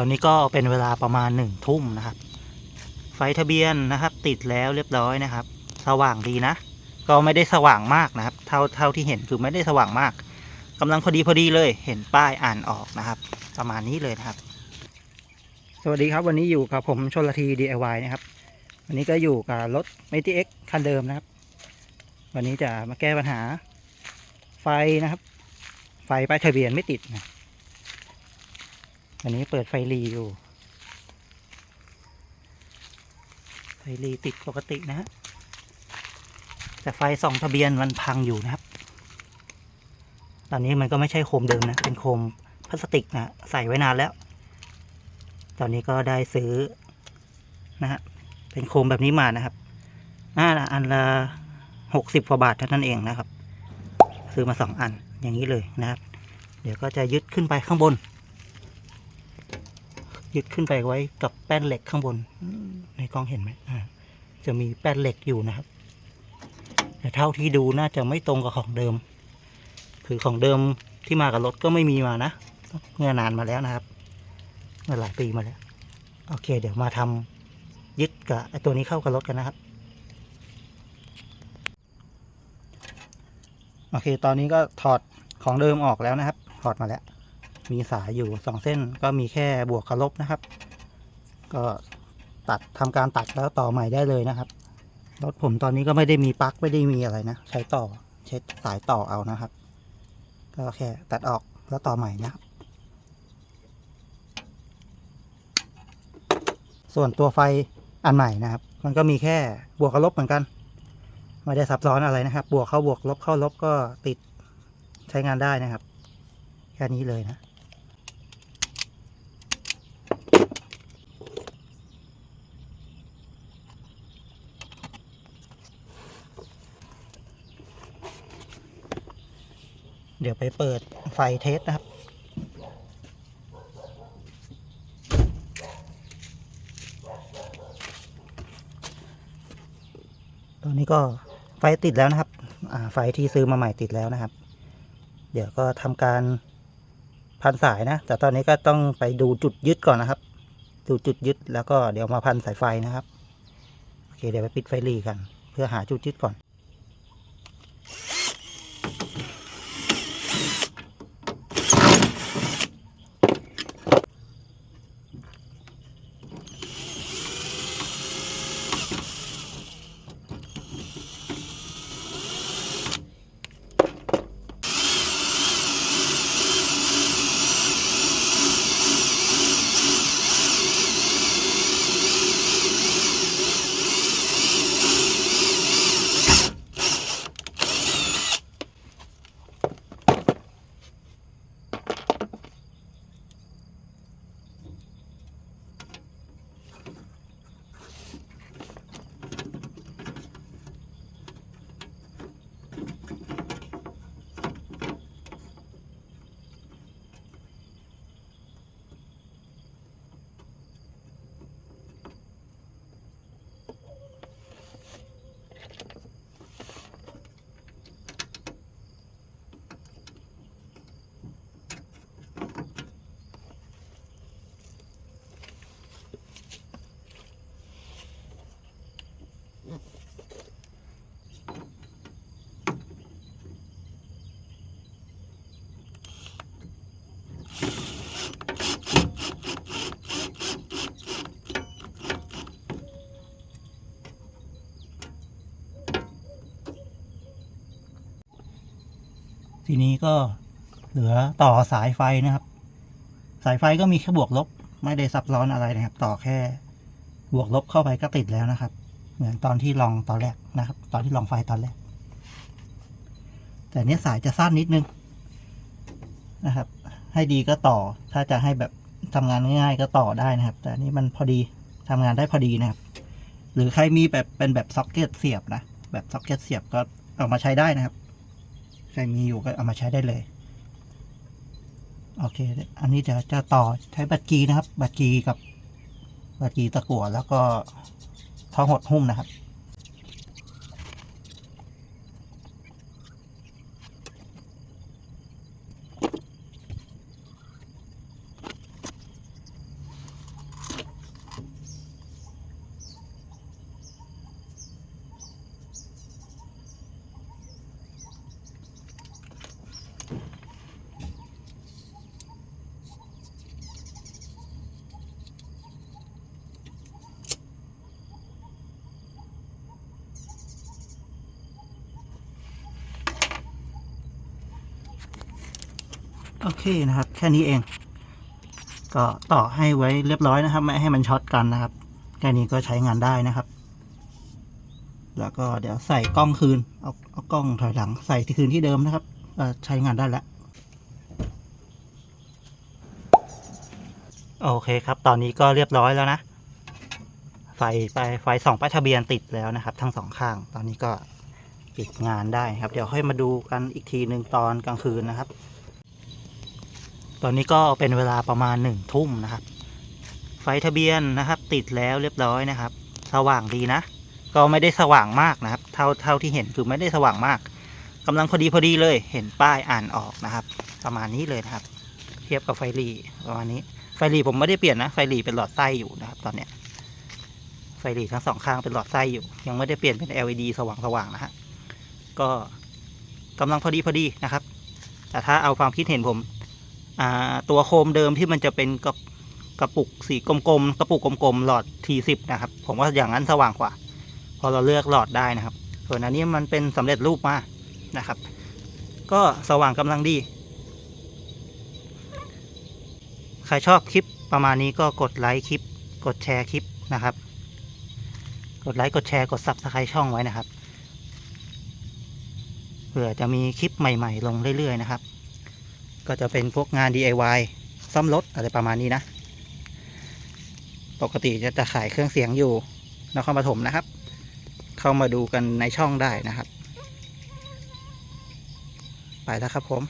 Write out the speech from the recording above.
ตอนนี้ก็เป็นเวลาประมาณหนึ่งทุ่มนะครับ ไฟทะเบียนนะครับ ติดแล้วเรียบร้อยนะครับ สว่างดีนะ ก็ไม่ได้สว่างมากนะครับ เท่าเท่าที่เห็นคือไม่ได้สว่างมากกำลังพอดีพอดีเลยเห็นป้ายอ่านออกนะครับ ประมาณนี้เลยนะครับ สวัสดีครับวันนี้อยู่กับผมชนละที DIY นะครับ วันนี้ก็อยู่กับรถ m e t i X คันเดิมนะครับ วันนี้จะมาแก้ปัญหาไฟนะครับ ไฟป้ายทะเบียนไม่ติดนะ วันนี้เปิดไฟรีอยู่ ไฟรีติดปกตินะฮะแต่ไฟส่องทะเบียนมันพังอยู่นะครับ ตอนนี้มันก็ไม่ใช่โคมเดิมนะ เป็นโคมพลาสติกนะใส่ไว้นานแล้ว ตอนนี้ก็ได้ซื้อนะฮะ เป็นโคมแบบนี้มานะครับอ่าอันละหกสิบกว่าบาทเท่านั้นเองนะครับ ซื้อมาสองอันอย่างนี้เลยนะครับ เดี๋ยวก็จะยึดขึ้นไปข้างบน ยึดขึ้นไปไว้กับแป้นเหล็กข้างบน ในกล้องเห็นไหมจะมีแป้นเหล็กอยู่นะครับ แต่เท่าที่ดูน่าจะไม่ตรงกับของเดิม คือของเดิมที่มากับรถก็ไม่มีมานะเมื่อนานมาแล้วนะครับเมื่อหลายปีมาแล้ว โอเค เดี๋ยวมาทำยึดกับตัวนี้เข้ากับรถกันนะครับโอเค ตอนนี้ก็ถอดของเดิมออกแล้วนะครับ ถอดมาแล้ว มีสายอยู่สองเส้นก็มีแค่บวกกับลบนะครับ ก็ตัดทำการตัดแล้วต่อใหม่ได้เลยนะครับรถผมตอนนี้ก็ไม่ได้มีปลั๊กไม่ได้มีอะไรนะ ใช้ต่อใช้สายต่อเอานะครับ ก็แค่ตัดออกแล้วต่อใหม่นะครับ ส่วนตัวไฟอันใหม่นะครับ มันก็มีแค่บวกกับลบเหมือนกัน ไม่ได้ซับซ้อนอะไรนะครับ บวกเข้าบวกลบเข้าลบก็ติดใช้งานได้นะครับ แค่นี้เลยนะ ดี๋ยวไปเปิดไฟเทสนะครับ ตอนนี้ก็ไฟติดแล้วนะครับ ไฟที่ซื้อมาใหม่ติดแล้วนะครับ เดี๋ยวก็ทำการพันสายนะ แต่ตอนนี้ก็ต้องไปดูจุดยึดก่อนนะครับ ดูจุดยึดแล้วก็เดี๋ยวมาพันสายไฟนะครับ โอเค เดี๋ยวไปปิดไฟรีกัน เพื่อหาจุดยึดก่อน ทีนี้ก็เหลือต่อสายไฟนะครับ สายไฟก็มีแค่บวกลบ ไม่ได้ซับซ้อนอะไรนะครับ ต่อแค่บวกลบเข้าไปก็ติดแล้วนะครับ เหมือนตอนที่ลองตอนแรกนะครับ ตอนที่ลองไฟตอนแรก แต่เนี้ยสายจะสั้นนิดนึงนะครับ ให้ดีก็ต่อ ถ้าจะให้แบบทำงานง่ายๆก็ต่อได้นะครับ แต่นี้มันพอดีทำงานได้พอดีนะครับ หรือใครมีแบบเป็นแบบซ็อกเก็ตเสียบนะ แบบซ็อกเก็ตเสียบก็เอามาใช้ได้นะครับ ใครมีอยู่ก็เอามาใช้ได้เลย โอเค อันนี้จะจะต่อใช้บัตรกีนะครับ บัตรกีกับบัตรกีตะกั่วแล้วก็ ท้องหดหุ้มนะครับ โอเคนะครับ แค่นี้เอง ก็ต่อให้ไว้เรียบร้อยนะครับ ไม่ให้มันช็อตกันนะครับ แค่นี้ก็ใช้งานได้นะครับ แล้วก็เดี๋ยวใส่กล้องคืน เอาเอากล้องถอยหลังใส่ที่คืนที่เดิมนะครับใช้งานได้แล้วโอเคครับ ตอนนี้ก็เรียบร้อยแล้วนะ ไฟไปไฟสองป้ายทะเบียนติดแล้วนะครับ ทั้งสองข้าง ตอนนี้ก็ปิดงานได้ครับ เดี๋ยวค่อยมาดูกันอีกทีหนึ่งตอนกลางคืนนะครับ ตอนนี้ก็เป็นเวลาประมาณหนึ่งทุ่มนะครับ ไฟทะเบียนนะครับ ติดแล้วเรียบร้อยนะครับ สว่างดีนะ ก็ไม่ได้สว่างมากนะครับ เท่าเท่าที่เห็นคือไม่ได้สว่างมากกำลังพอดีพอดีเลย เห็นป้ายอ่านออกนะครับ ประมาณนี้เลยนะครับ เทียบกับไฟหลีประมาณนี้ ไฟหลีผมไม่ได้เปลี่ยนนะ ไฟหลีเป็นหลอดไส้อยู่นะครับ ตอนเนี้ยไฟหลีทั้งสองข้างเป็นหลอดไส้อยู่ ยังไม่ได้เปลี่ยนเป็น LED สว่างๆนะฮะก็กำลังพอดีพอดีนะครับ แต่ถ้าเอาความคิดเห็นผม ตัวโคมเดิมที่มันจะเป็นกระกระปุกสีกลมๆกระปุกกลมๆหลอด T10 นะครับ ผมว่าอย่างนั้นสว่างกว่า พอเราเลือกหลอดได้นะครับ ส่วนอันนี้มันเป็นสำเร็จรูปมานะครับ ก็สว่างกำลังดี ใครชอบคลิปประมาณนี้ก็กดไลค์คลิป กดแชร์คลิปนะครับ กดไลค์กดแชร์กดซับสไครต์ช่องไว้นะครับเผื่อจะมีคลิปใหม่ ๆ ลงเรื่อย ๆ นะครับ ก็จะเป็นพวกงาน DIY ซ่อมรถอะไรประมาณนี้นะ ปกติจะจะขายเครื่องเสียงอยู่นครปฐมนะครับ เข้ามาดูกันในช่องได้นะครับ ไปแล้วครับผม